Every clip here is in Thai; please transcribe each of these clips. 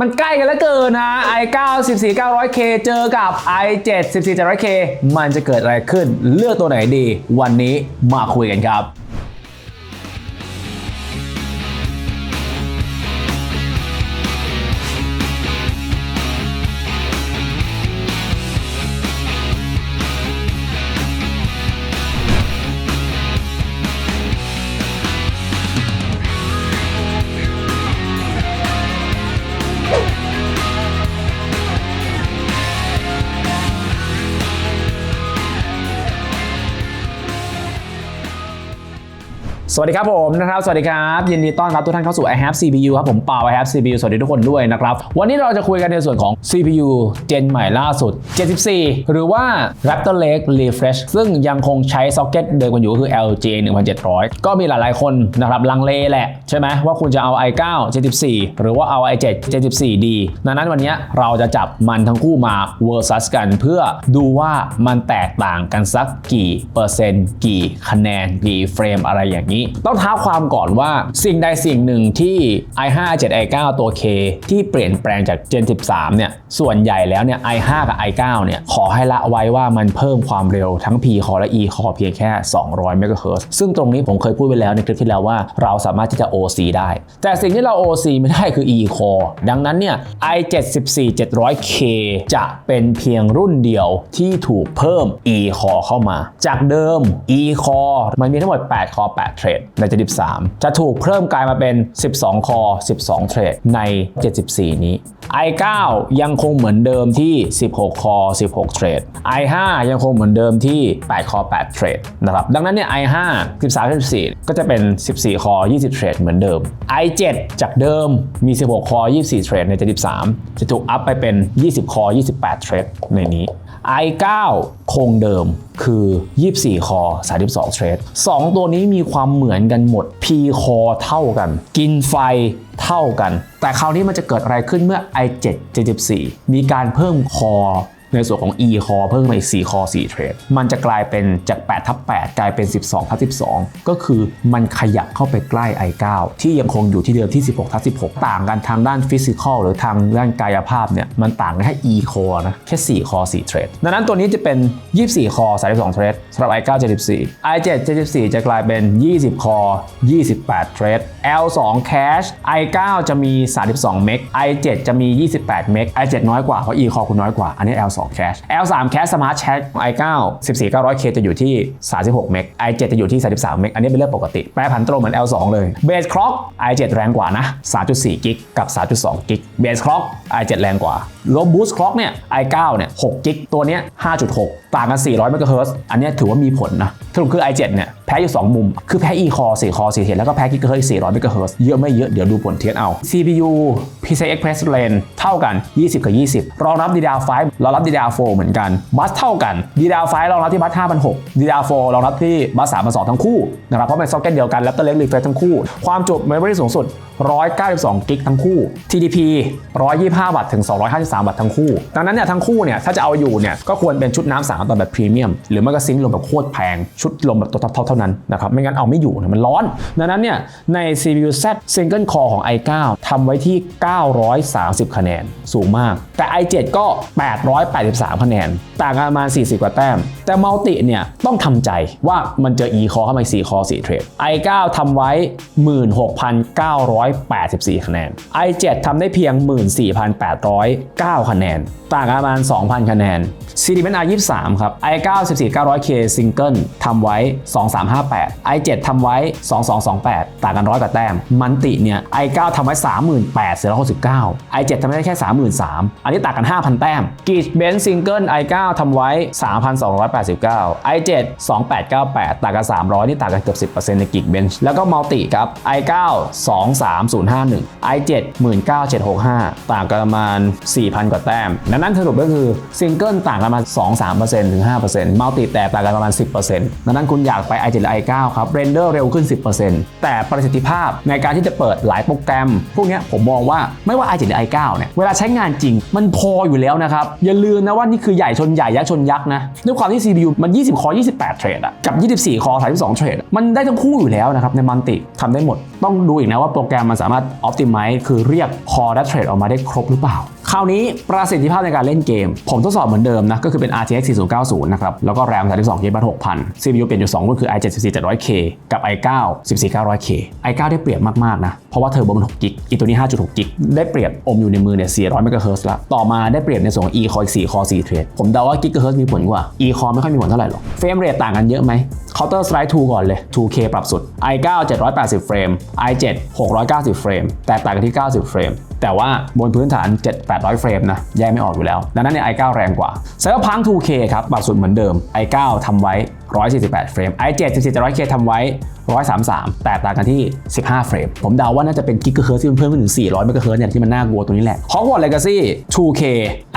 มันใกล้กันแล้วเกินนะ i9 14900K เจอกับ i7 14700K มันจะเกิดอะไรขึ้น เลือกตัวไหนดี วันนี้มาคุยกันครับ สวัสดีครับผมนะครับ สวัสดีครับ ยินดีต้อนรับทุกท่านเข้าสู่ i have CPU ครับผมเปา i have CPU สวัสดีทุกคนด้วยนะครับ วันนี้เราจะคุยกันในส่วนของ CPU เจนใหม่ล่าสุด 74 หรือว่า Raptor Lake Refresh ซึ่งยังคงใช้ซ็อกเก็ตเดิมกันอยู่ก็คือ LJ 1700 ก็มีหลายๆคนนะครับลังเลแหละ ใช่ไหมว่าคุณจะเอา i9 74 หรือว่าเอา i7 74D ดังนั้นวันนี้เราจะจับมันทั้งคู่มา versus กันเพื่อดูว่ามันแตกต่างกันสักกี่เปอร์เซ็นต์กี่คะแนนกี่เฟรมอะไรอย่างนี้ต้องท้าความก่อนว่าสิ่งใดสิ่งหนึ่งที่ i5 7 i9 ตัว K ที่เปลี่ยนแปลงจาก Gen 13 เนี่ย ส่วนใหญ่แล้วเนี่ย i5 กับ i9 เนี่ย ขอให้ละไว้ว่ามันเพิ่มความเร็วทั้ง P core และ E core เพียงแค่ 200 MHz ซึ่งตรงนี้ผมเคยพูดไปแล้วในคลิปที่แล้วว่าเราสามารถที่จะ OC ได้ แต่สิ่งที่เรา OC ไม่ได้คือ E core ดังนั้นเนี่ย i74 700K จะเป็นเพียงรุ่นเดียวที่ถูกเพิ่ม E core เข้ามา จากเดิม E core มันมีทั้งหมด8 core 8เทรดใน 73 จะถูกเพิ่มกลายมาเป็น 12 core 12 เทรดใน 74 นี้ i9 ยังคงเหมือนเดิมที่ 16 core 16 เทรด i5 ยังคงเหมือนเดิมที่8 core 8เทรดนะครับดังนั้นเนี่ย i5 13 14 ก็จะเป็น 14 core 20 เทรดเหมือนเดิม i7 จากเดิมมี 16 core 24 เทรดใน 73 จะถูกอัพไปเป็น 20 core 28 เทรดในนี้ i9 คงเดิมคือ 24 คอ 32 เทรด 2 ตัวนี้มีความเหมือนมือนกันหมด P คอเท่ากัน กินไฟเท่ากัน แต่คราวนี้มันจะเกิดอะไรขึ้นเมื่อ i7 74มีการเพิ่มคอ ในส่วนของ e core เพิ่มมาอีก4 core 4เทรด มันจะกลายเป็นจาก 8 ทับ 8 กลายเป็น 12 ทับ 12 ก็คือมันขยับเข้าไปใกล้ i9 ที่ยังคงอยู่ที่เดิมที่ 16 ทับ 16 ต่างกันทางด้านฟิสิกอลหรือทางด้านกายภาพเนี่ย มันต่างกันแค่ e core นะ แค่4 core 4เทรด ดังนั้นตัวนี้จะเป็น 24 core 32 เทรดสำหรับ i9 74 i7 74 จะกลายเป็น 20 core 28 เทรด L2 cache i9 จะมี 32 เมก i7 จะมี 28 เมก i7 น้อยกว่าเพราะ e core คุณน้อยกว่า อันนี้ L L2 cache L3 cache smart cache ของ i9 14900K จะอยู่ที่ 36 เมก i7 จะอยู่ที่ 33 เมก อันนี้เป็นเรื่องปกติ แปรผันตรงเหมือน L2 เลย base clock i7 แรงกว่านะ 3.4 กิกกับ 3.2 กิก base clock i7 แรงกว่า low boost clock เนี่ย i9 เนี่ย 6 กิก ตัวเนี้ย 5.6 ต่างกัน 400 เมกะเฮิรตซ์อันนี้ถือว่ามีผลนะสรุปคือ i7 เนี่ยแพ้อยู่ 2 มุม คือแพ้ e core 4 core 4เทรดแล้วก็แพ้กิกะเฮิรตซ์400เมกะเฮิรตซ์เยอะไม่เยอะ เดี๋ยวดูผลเทียบเอา CPU PCI Express lane เท่ากัน 20 กับ 20 รองรับ DDR5 รองรับ DDR4 เหมือนกันบัสเท่ากัน DDR5 รองรับที่บัส5,600 DDR4 รองรับที่บัส3,200ทั้งคู่นะครับเพราะเป็นซ็อกเก็ตเดียวกันแล้วก็เล็กรีเฟรชทั้งคู่ ความจุ memory สูงสุด 192 กิกทั้งคู่ TDP 125 วัตต์ถึง 253 วัตต์ทั้งคู่ ดังนั้นเนี่ยทั้งคู่เนี่ยถ้าจะเอาอยู่เนี่ยก็ควรเป็นชุดน้ำสามต่อแบบพรีเมียมหรือไม่ก็ซิงค์ลมแบบโคตรแพงชุดลมแบบตัวท็อปเท่านั้นนะครับไม่งั้นเอาไม่อยู่นะมันร้อน ดังนั้นเนี่ยใน CPU Z Single Core ของ i9 ทำไว้ที่ 930 คะแนนสูงมาก แต่ i7 ก็83 คะแนน ต่างกันประมาณ 40 กว่าแต้ม แต่มัลติเนี่ยต้องทำใจว่ามันเจออีคอเข้ามา4คอ4เทรด i9 ทำไว้ 16,984 คะแนน i7 ทำได้เพียง 14,809 คะแนน ต่างกันประมาณ 2,000 คะแนน CDMA R23 ครับ i9 14900K Single ทำไว้ 2358 i7 ทำไว้ 2228 ต่างกันร้อยกว่าแต้ม มันติเนี่ย i9 ทำไว้ 38,469 i7 ทำได้แค่ 33,000 อันนี้ต่างกัน 5,000 แต้มกีดเบนซ์ซิงเกิล i9 ทำไว้ 3,289 i7 2898 ต่างกัน 300 นี่ต่างกันเกือบ 10%ในกิกเบนซ์แล้วก็มัลติครับ i9 23051 i7 19765 ต่างกันประมาณ 4,000 กว่าแต้ม นั้นสรุปก็คือซิงเกิลต่างกันมา 2-3%ถึง 5%มัลติแต่ต่างกันประมาณ 10%ดังนั้นคุณอยากไป i7 หรือ i9 ครับเรนเดอร์เร็วขึ้น 10%แต่ประสิทธิภาพในการที่จะเปิดหลายโปรแกรม พวกนี้ผมมองว่าไม่ว่า i7 หรือ i9 เนี่ยเวลาใช้งานจริงมันพออยู่แล้วนะครับ อย่าลืมนะว่านี่คือใหญ่ชนใหญ่ยักษ์ชนยักษ์นะด้วยความที่ CPU มัน 20 คอ 28 เทรดอะกับ 24 คอ 32 เทรดมันได้ทั้งคู่อยู่แล้วนะครับในมันติทำได้หมด ต้องดูอีกนะว่าโปรแกรมมันสามารถ optimize คือเรียกคอและเทรดออกมาได้ครบหรือเปล่า คราวนี้ประสิทธิภาพในการเล่นเกม ผมทดสอบเหมือนเดิมนะ ก็คือเป็น RTX 4090 นะครับ แล้วก็ RAM 32 GB 6000 CPU เปลี่ยนอยู่ 2 รุ่นคือ i7 14700K กับ i9 14900K i9 ได้เปรียบมากๆนะ เพราะว่าเทอร์โบมัน6 g อีตัวนี้ 5.6 g ได้เปรียบอมอยู่ในมือเนี่ย400 MHz ละต่อมาได้เปรียบในส่วนของ e-core 4 core 4เทรดผมเดาว่า GHz มีผลกว่า e-core ไม่ค่อยมีผลเท่าไหร่หรอกเฟรมเรทต่างกันเยอะไหม Counter Strike 2 ก่อนเลย 2K ปรับสุด i9 780 เฟรม i7 690 เฟรม แตกต่างกันที่ 90 เฟรม แต่ว่าบนพื้นฐาน 7-800 เฟรมนะ แยกไม่ออกอยู่แล้ว ดังนั้นเนี่ย i9 แรงกว่า Cyberpunk 2K ครับ ปรับสุดเหมือนเดิม i9 ทำไว้ 148 เฟรม i7 14700K ทำไว้ 133 แตกต่างกันที่ 15 เฟรม ผมเดาว่าน่าจะเป็นกิกะเฮิร์ตที่มันเพิ่มขึ้นถึง 400เมกะเฮิร์ตเนี่ยที่มันน่ากลัวตัวนี้แหละ Hogwarts Legacy 2K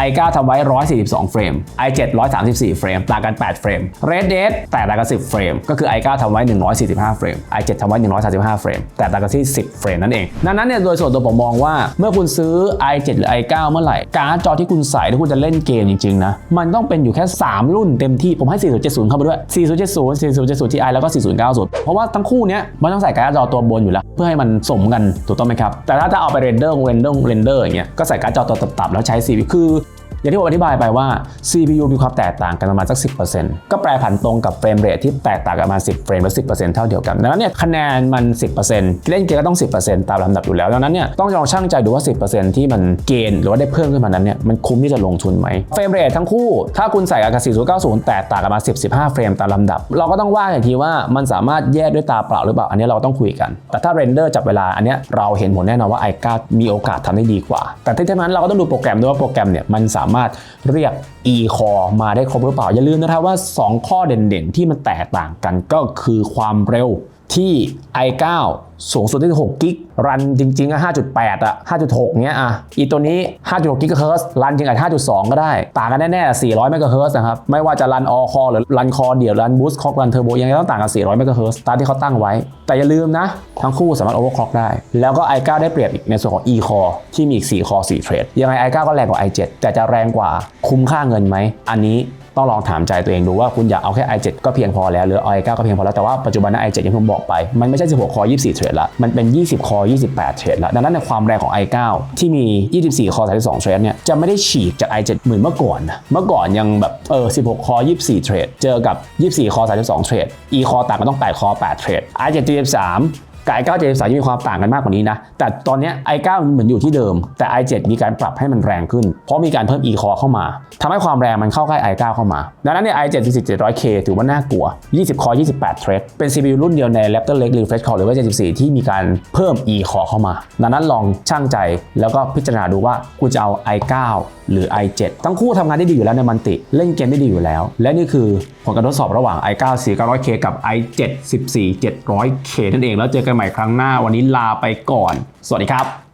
i9 ทำไว้ 142 เฟรม i7 134 เฟรม ต่างกัน 8 เฟรม Red Dead แตกต่างกัน 10 เฟรม ก็คือ i9 ทำไว้ 145 เฟรม i7 ทำไว้ 135 เฟรม แตกต่างกันที่ 10 เฟรมนั่นเอง ดังนั้นเนี่ยโดยส่วนตัวผมมองว่าเมื่อคุณซื้อ i7 หรือ i9 เมื่อไหร่ การ์ดจอที่คุณใส่ถ้าคุณจะเล่นเกมจริงๆนะ มันต้องเป็นอยู่แค่ 3 รุ่นเต็มที่ ผมให้ 4070 เข้ามาด้วย 4070 4070 Ti แล้วก็4090 เพราะว่าทั้งคู่เนี้ยมันต้องใส่การ์ดจอตัวบนอยู่แล้ว เพื่อให้มันสมกันถูกต้องไหมครับแต่ถ้าจะเอาไปเรนเดอร์เรนเดอร์เรนเดอร์อย่างเงี้ยก็ใส่การ์ดจอตัวต่ำๆแล้วใช้ CPU คือ อย่างที่ผมอธิบายไปว่า CPU มีความแตกต่างกันประมาณสัก 10%ก็แปรผันตรงกับเฟรมเรทที่แตกต่างกันประมาณ 10 เฟรมหรือ10%เท่าเดียวกัน ดังนั้นเนี่ยคะแนนมัน 10%เล่นเกมก็ต้อง 10%ตามลำดับอยู่แล้ว ดังนั้นเนี่ยต้องลองชั่งใจดูว่า 10%ที่มันเกณฑ์หรือว่าได้เพิ่มขึ้นมานั้นเนี่ยมันคุ้มที่จะลงทุนไหมเฟรมเรททั้งคู่ ถ้าคุณใส่กับ4090 แตกต่างกันมา 10-15 เฟรมตามลำดับ เราก็ต้องว่าอย่างทีว่ามันสามารถแยกด้วยตาเปล่าหรือเปล่าอันนี้เราต้องคุยกัน แต่ถ้าเรนเดอร์จับเวลาอันนี้เราเห็นผลแน่นอนว่า i9 มีโอกาสทำได้ดีกว่า แต่ที่ทั้งนั้นเราก็ต้องดูโปรแกรมด้วยว่าโปรแกรมเนี่ยมันสามารถเรียก e-core มาได้ครบหรือเปล่า อย่าลืมนะครับว่า 2 ข้อเด่นๆ ที่มันแตกต่างกันก็คือความเร็วที่ i9 สูงสุดที่6กิกรันจริงๆอะ5.8อะ5.6 เนี้ยอะอีตัวนี้ 5.6กิกะเฮิรตซ์รันจริงอาจ5.2 ก็ได้ ต่างกันแน่ๆ 400เมกะเฮิรตซ์นะครับ ไม่ว่าจะรันออคอหรือรันคอเดี่ยว รันบูสต์คอกรันเทอร์โบยังไงต้องต่างกัน400เมกะเฮิรตซ์ตามที่เขาตั้งไว้ แต่อย่าลืมนะ ทั้งคู่สามารถโอเวอร์คล็อกได้ แล้วก็ i9 ได้เปรียบอีกในส่วนของ e-core ที่มีอีก4คอ4เทรดยังไง i9 ก็แรงกว่า i7 แต่จะแรงกว่าคุ้มค่าเงินไหมอันนี้ต้องลองถามใจตัวเองดูว่าคุณอยากเอาแค่ i7 ก็เพียงพอแล้ว หรือ i9 ก็เพียงพอแล้ว แต่ว่าปัจจุบันนะ i7 อย่างที่ผมบอกไป มันไม่ใช่ 16 คอ 24 เทรดละ มันเป็น 20 คอ 28 เทรดละ ดังนั้นในความแรงของ i9 ที่มี 24 คอ 32 เทรดเนี่ย จะไม่ได้ฉีกจาก i7 เหมือนเมื่อก่อนนะเมื่อก่อนยังแบบ เออ 16 คอ 24 เทรด เจอกับ 24 คอ 32 เทรด e คอต่างกันต้อง 8 คอ 8 เทรด i7 73 กับ i9 73มีความต่างกันมากกว่านี้นะ แต่ตอนนี้ i9 เหมือนอยู่ที่เดิม แต่ i7 มีการปรับให้มันแรงขึ้น เพราะมีการเพิ่ม e-core เข้ามาทำให้ความแรงมันเข้าใกล้ i9 เข้ามา ดังนั้นเนี่ย i7 4700K ถือว่าน่ากลัว 20 core 28 thread เป็น CPU รุ่นเดียวใน Raptor Lake Refresh Core หรือว่า74 ที่มีการเพิ่ม e-core เข้ามา ดังนั้นลองช่างใจแล้วก็พิจารณาดูว่าคุณจะเอา i9 หรือ i7 ทั้งคู่ทำงานได้ดีอยู่แล้วในมันติ เล่นเกมได้ดีอยู่แล้ว และนี่คือผลการทดสอบระหว่าง i9 4900K กับ i7 14 700K นั่นเองแล้วเจอกันใหม่ครั้งหน้าวันนี้ลาไปก่อน สวัสดีครับ